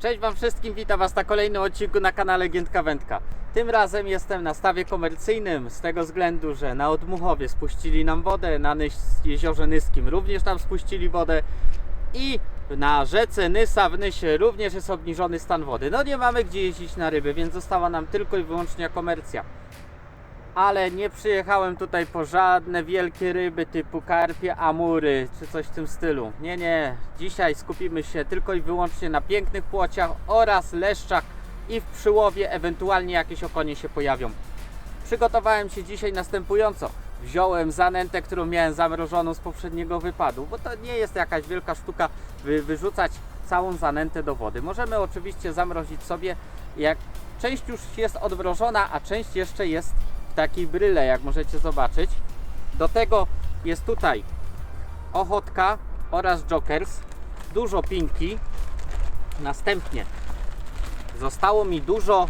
Cześć Wam wszystkim, witam Was na kolejnym odcinku na kanale Giętka Wędka. Tym razem jestem na stawie komercyjnym z tego względu, że na Odmuchowie spuścili nam wodę, na Nyś, jeziorze Nyskim również tam spuścili wodę i na rzece Nysa w Nysie również jest obniżony stan wody. No nie mamy gdzie jeździć na ryby, więc została nam tylko i wyłącznie komercja. Ale nie przyjechałem tutaj po żadne wielkie ryby typu karpie, amury czy coś w tym stylu. Nie, nie. Dzisiaj skupimy się tylko i wyłącznie na pięknych płociach oraz leszczach i w przyłowie ewentualnie jakieś okonie się pojawią. Przygotowałem się dzisiaj następująco. Wziąłem zanętę, którą miałem zamrożoną z poprzedniego wypadu, bo to nie jest jakaś wielka sztuka wy, wyrzucać całą zanętę do wody. Możemy oczywiście zamrozić sobie, jak część już jest odmrożona, a część jeszcze jest takiej bryle, jak możecie zobaczyć. Do tego jest tutaj ochotka oraz jokers, dużo pinki. Następnie zostało mi dużo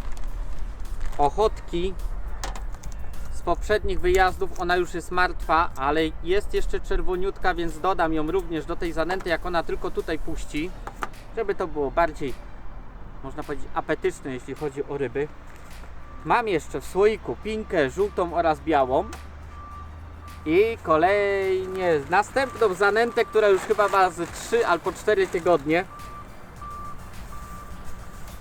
ochotki z poprzednich wyjazdów. Ona już jest martwa, ale jest jeszcze czerwoniutka, więc dodam ją również do tej zanęty, jak ona tylko tutaj puści, żeby to było bardziej, można powiedzieć, apetyczne, jeśli chodzi o ryby. Mam jeszcze w słoiku pinkę żółtą oraz białą. I kolejnie następną zanętę, która już chyba ma ze 3 albo 4 tygodnie.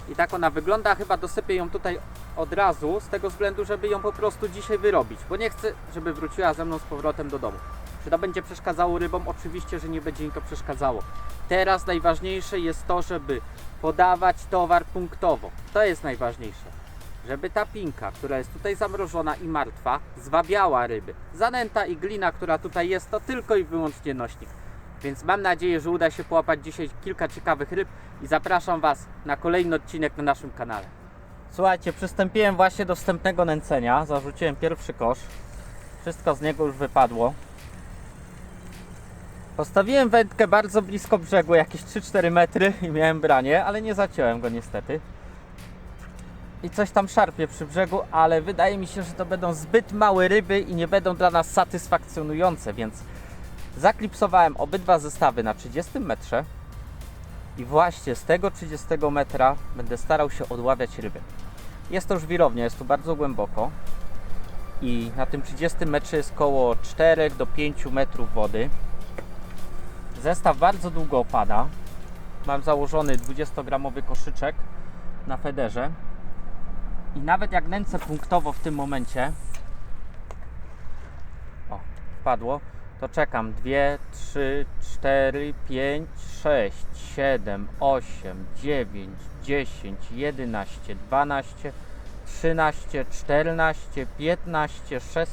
I tak ona wygląda. Chyba dosypię ją tutaj od razu, z tego względu, żeby ją po prostu dzisiaj wyrobić, bo nie chcę, żeby wróciła ze mną z powrotem do domu. Czy to będzie przeszkadzało rybom? Oczywiście, że nie będzie mi to przeszkadzało. Teraz najważniejsze jest to, żeby podawać towar punktowo. To jest najważniejsze. Żeby ta pinka, która jest tutaj zamrożona i martwa, zwabiała ryby. Zanęta i glina, która tutaj jest, to tylko i wyłącznie nośnik. Więc mam nadzieję, że uda się połapać dzisiaj kilka ciekawych ryb i zapraszam Was na kolejny odcinek na naszym kanale. Słuchajcie, przystąpiłem właśnie do wstępnego nęcenia. Zarzuciłem pierwszy kosz. Wszystko z niego już wypadło. Postawiłem wędkę bardzo blisko brzegu, jakieś 3-4 metry i miałem branie, ale nie zaciąłem go niestety. I coś tam szarpie przy brzegu, ale wydaje mi się, że to będą zbyt małe ryby i nie będą dla nas satysfakcjonujące, więc zaklipsowałem obydwa zestawy na 30 metrze i właśnie z tego 30 metra będę starał się odławiać ryby. Jest to żwirownia, jest tu bardzo głęboko i na tym 30 metrze jest około 4 do 5 metrów wody. Zestaw bardzo długo opada. Mam założony 20-gramowy koszyczek na federze i nawet jak nęcę punktowo w tym momencie o, wpadło, to czekam 2, 3, 4, 5, 6, 7, 8, 9, 10, 11, 12, 13, 14, 15, 6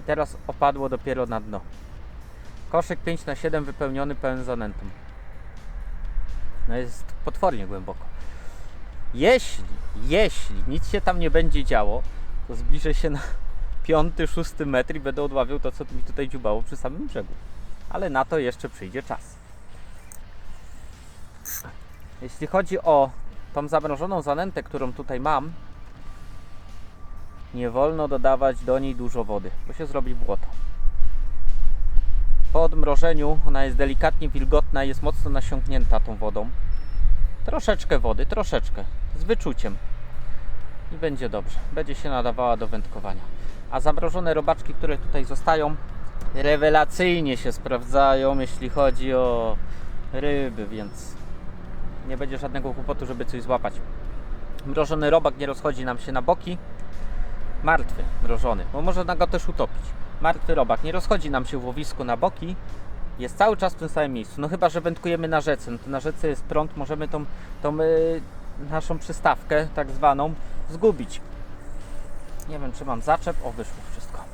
i teraz opadło dopiero na dno. Koszyk 5 na 7 wypełniony pełen zanętą. No jest potwornie głęboko. Jeśli, jeśli nic się tam nie będzie działo, to zbliżę się na piąty, szósty metr i będę odławiał to, co mi tutaj dziubało przy samym brzegu. Ale na to jeszcze przyjdzie czas. Jeśli chodzi o tą zamrożoną zanętę, którą tutaj mam, nie wolno dodawać do niej dużo wody, bo się zrobi błoto. Po odmrożeniu ona jest delikatnie wilgotna jest mocno nasiąknięta tą wodą. Troszeczkę wody, troszeczkę, z wyczuciem. I będzie dobrze. Będzie się nadawała do wędkowania. A zamrożone robaczki, które tutaj zostają, rewelacyjnie się sprawdzają, jeśli chodzi o ryby, więc nie będzie żadnego kłopotu, żeby coś złapać. Mrożony robak nie rozchodzi nam się na boki. Martwy, mrożony, bo można go też utopić. Martwy robak nie rozchodzi nam się w łowisku na boki, jest cały czas w tym samym miejscu. No chyba, że wędkujemy na rzece. No to na rzece jest prąd, możemy tą, tą y, naszą przystawkę, tak zwaną, zgubić. Nie wiem, czy mam zaczep. O, wyszło wszystko.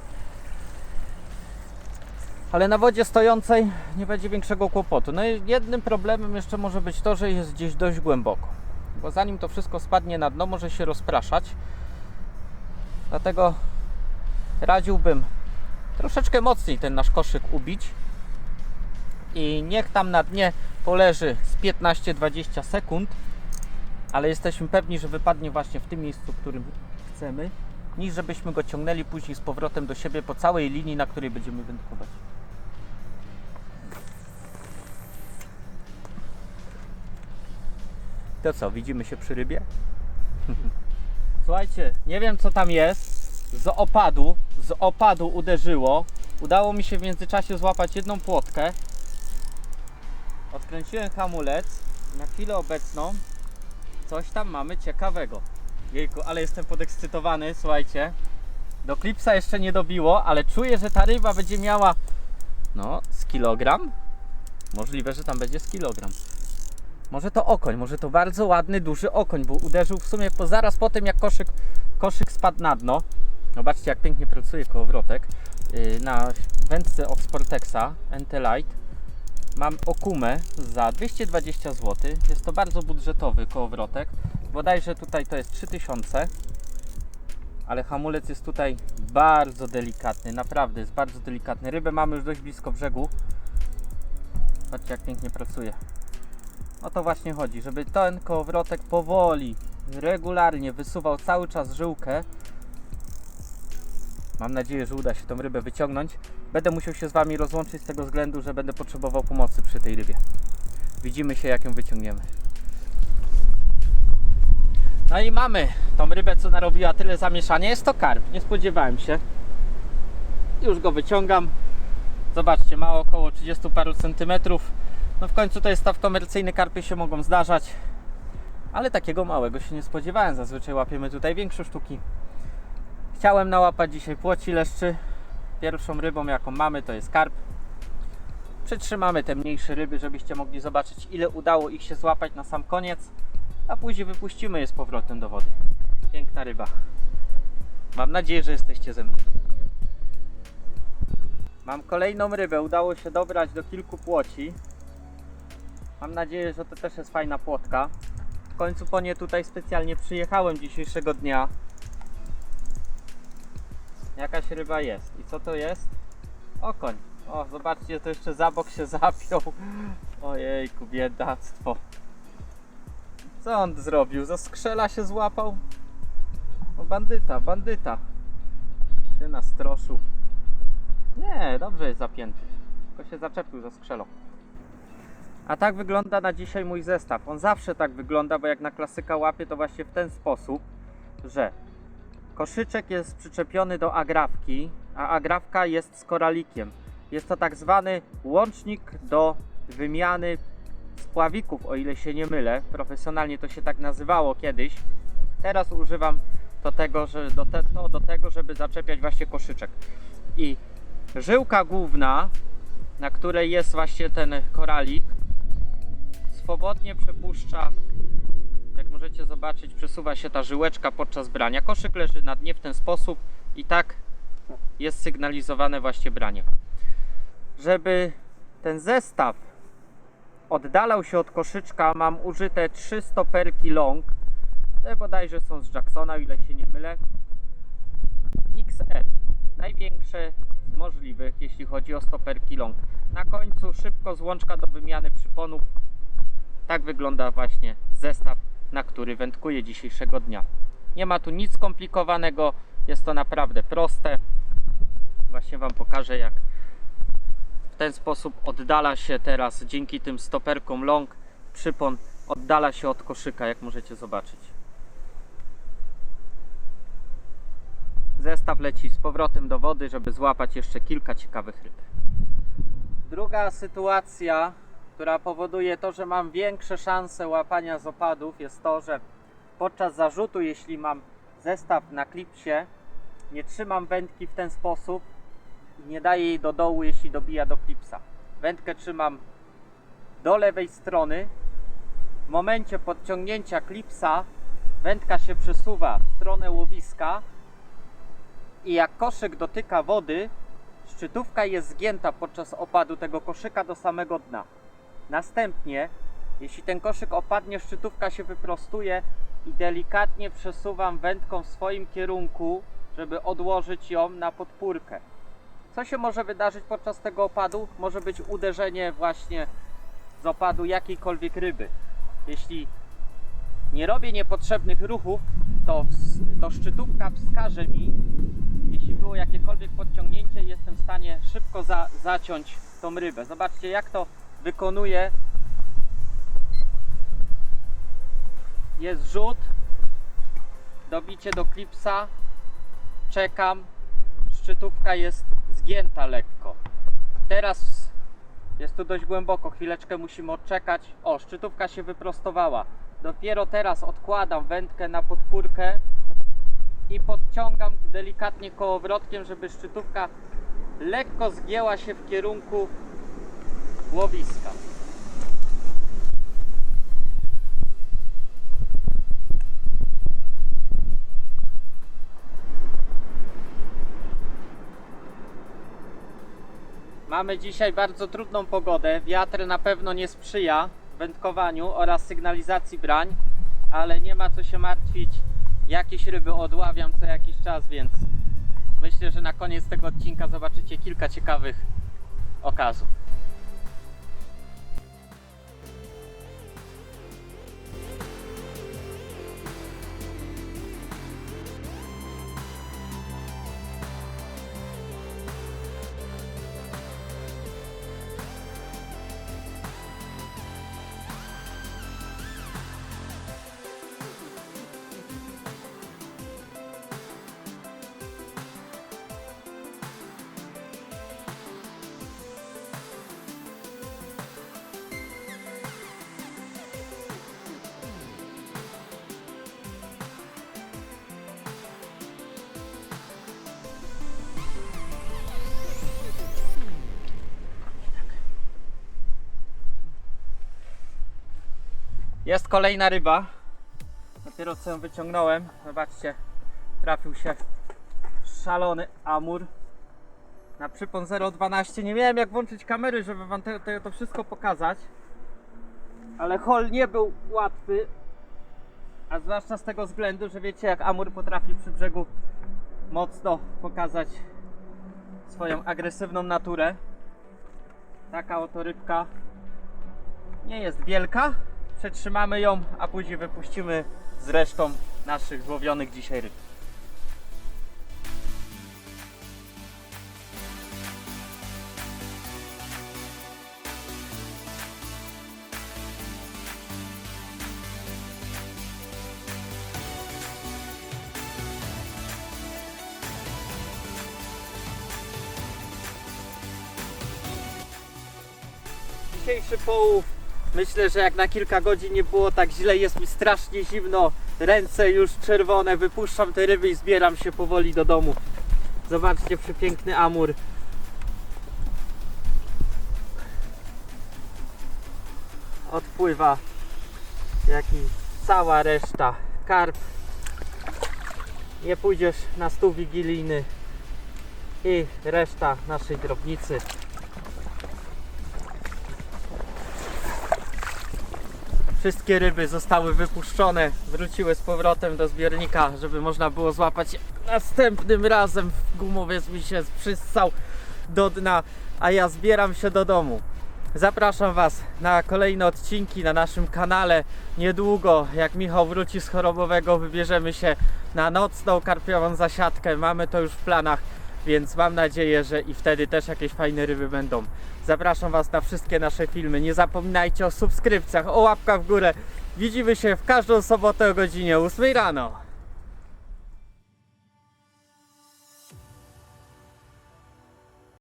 Ale na wodzie stojącej nie będzie większego kłopotu. No i jednym problemem jeszcze może być to, że jest gdzieś dość głęboko. Bo zanim to wszystko spadnie na dno, może się rozpraszać. Dlatego radziłbym troszeczkę mocniej ten nasz koszyk ubić i niech tam na dnie poleży z 15-20 sekund, ale jesteśmy pewni, że wypadnie właśnie w tym miejscu, w którym chcemy, niż żebyśmy go ciągnęli później z powrotem do siebie po całej linii, na której będziemy wędkować. To co, widzimy się przy rybie? Słuchajcie, nie wiem co tam jest. Z opadu, z opadu uderzyło. Udało mi się w międzyczasie złapać jedną płotkę. Odkręciłem hamulec. Na chwilę obecną coś tam mamy ciekawego. Jejku, ale jestem podekscytowany, słuchajcie. Do klipsa jeszcze nie dobiło, ale czuję, że ta ryba będzie miała no, z kilogram. Możliwe, że tam będzie z kilogram. Może to okoń, może to bardzo ładny, duży okoń, bo uderzył w sumie po, zaraz po tym, jak koszyk, koszyk spadł na dno. Zobaczcie, jak pięknie pracuje kołowrotek. Yy, Na wędce od Sportexa NT-Lite mam okumę za 220 zł. Jest to bardzo budżetowy kołowrotek. Bodajże tutaj to jest 3000 ale hamulec jest tutaj bardzo delikatny, naprawdę jest bardzo delikatny. Rybę mamy już dość blisko brzegu. Patrzcie jak pięknie pracuje. O to właśnie chodzi, żeby ten kołowrotek powoli, regularnie wysuwał cały czas żyłkę. Mam nadzieję, że uda się tą rybę wyciągnąć. Będę musiał się z Wami rozłączyć z tego względu, że będę potrzebował pomocy przy tej rybie. Widzimy się jak ją wyciągniemy. No i mamy tą rybę, co narobiła tyle zamieszania. Jest to karp, nie spodziewałem się. Już go wyciągam. Zobaczcie, ma około 30 paru centymetrów. No w końcu to jest staw komercyjny, karpy się mogą zdarzać. Ale takiego małego się nie spodziewałem. Zazwyczaj łapiemy tutaj większe sztuki. Chciałem nałapać dzisiaj płoci leszczy. Pierwszą rybą jaką mamy to jest karp. Przytrzymamy te mniejsze ryby, żebyście mogli zobaczyć ile udało ich się złapać na sam koniec a później wypuścimy je z powrotem do wody. Piękna ryba. Mam nadzieję, że jesteście ze mną. Mam kolejną rybę. Udało się dobrać do kilku płoci. Mam nadzieję, że to też jest fajna płotka. W końcu po nie tutaj specjalnie przyjechałem dzisiejszego dnia. Jakaś ryba jest. I co to jest? Okoń. O, zobaczcie, to jeszcze za bok się zapiął. Ojejku, biedactwo. Co on zrobił? Za skrzela się złapał? O bandyta, bandyta. Się nastroszył. Nie, dobrze jest zapięty. Tylko się zaczepił za skrzelą. A tak wygląda na dzisiaj mój zestaw. On zawsze tak wygląda, bo jak na klasyka łapie to właśnie w ten sposób, że koszyczek jest przyczepiony do agrafki, a agrafka jest z koralikiem. Jest to tak zwany łącznik do wymiany spławików, o ile się nie mylę. Profesjonalnie to się tak nazywało kiedyś. Teraz używam tego, że do, te, to, do tego, żeby zaczepiać właśnie koszyczek. I żyłka główna, na której jest właśnie ten koralik, swobodnie przepuszcza, możecie zobaczyć, przesuwa się ta żyłeczka podczas brania. Koszyk leży na dnie w ten sposób i tak jest sygnalizowane właśnie branie. Żeby ten zestaw oddalał się od koszyczka, mam użyte 3 stoperki long. Te bodajże są z Jacksona, o ile się nie mylę. XL. Największe z możliwych, jeśli chodzi o stoperki long. Na końcu szybko złączka do wymiany przyponów. Tak wygląda właśnie zestaw, na który wędkuję dzisiejszego dnia. Nie ma tu nic skomplikowanego, jest to naprawdę proste. Właśnie Wam pokażę jak w ten sposób oddala się teraz dzięki tym stoperkom long przypon oddala się od koszyka jak możecie zobaczyć zestaw leci z powrotem do wody żeby złapać jeszcze kilka ciekawych ryb druga sytuacja która powoduje to, że mam większe szanse łapania z opadów jest to, że podczas zarzutu jeśli mam zestaw na klipsie nie trzymam wędki w ten sposób i nie daję jej do dołu, jeśli dobija do klipsa. Wędkę trzymam do lewej strony. W momencie podciągnięcia klipsa wędka się przesuwa w stronę łowiska i jak koszyk dotyka wody, szczytówka jest zgięta podczas opadu tego koszyka do samego dna. Następnie, jeśli ten koszyk opadnie, szczytówka się wyprostuje i delikatnie przesuwam wędką w swoim kierunku, żeby odłożyć ją na podpórkę. Co się może wydarzyć podczas tego opadu? Może być uderzenie właśnie z opadu jakiejkolwiek ryby. Jeśli nie robię niepotrzebnych ruchów, to, to szczytówka wskaże mi, jeśli było jakiekolwiek podciągnięcie, jestem w stanie szybko za, zaciąć tą rybę. Zobaczcie, jak to wykonuje jest rzut, dobicie do klipsa, czekam, szczytówka jest zgięta lekko. Teraz jest tu dość głęboko, chwileczkę musimy odczekać. O, szczytówka się wyprostowała. Dopiero teraz odkładam wędkę na podpórkę i podciągam delikatnie kołowrotkiem, żeby szczytówka lekko zgięła się w kierunku łowiska. Mamy dzisiaj bardzo trudną pogodę. Wiatr na pewno nie sprzyja wędkowaniu oraz sygnalizacji brań, ale nie ma co się martwić. Jakieś ryby odławiam co jakiś czas, więc myślę, że na koniec tego odcinka zobaczycie kilka ciekawych okazów. Jest kolejna ryba. Dopiero co ją wyciągnąłem. Zobaczcie, trafił się szalony amur. Na przypon 0,12. Nie miałem jak włączyć kamery, żeby wam te, te, to wszystko pokazać. Ale hol nie był łatwy. A zwłaszcza z tego względu, że wiecie jak amur potrafi przy brzegu mocno pokazać swoją agresywną naturę. Taka oto rybka nie jest wielka. Przetrzymamy ją, a później wypuścimy z resztą naszych złowionych dzisiaj ryb. Dzisiejszy połów Myślę, że jak na kilka godzin nie było tak źle, jest mi strasznie zimno, ręce już czerwone, wypuszczam te ryby i zbieram się powoli do domu. Zobaczcie, przepiękny amur. Odpływa, jak i cała reszta. Karp. Nie pójdziesz na stół wigilijny i reszta naszej drobnicy. Wszystkie ryby zostały wypuszczone, wróciły z powrotem do zbiornika, żeby można było złapać następnym razem. Gumowiec mi się przyssał do dna, a ja zbieram się do domu. Zapraszam Was na kolejne odcinki na naszym kanale. Niedługo, jak Michał wróci z chorobowego, wybierzemy się na nocną karpiową zasiadkę. Mamy to już w planach, więc mam nadzieję, że i wtedy też jakieś fajne ryby będą. Zapraszam Was na wszystkie nasze filmy. Nie zapominajcie o subskrypcjach, o łapkach w górę. Widzimy się w każdą sobotę o godzinie 8 rano.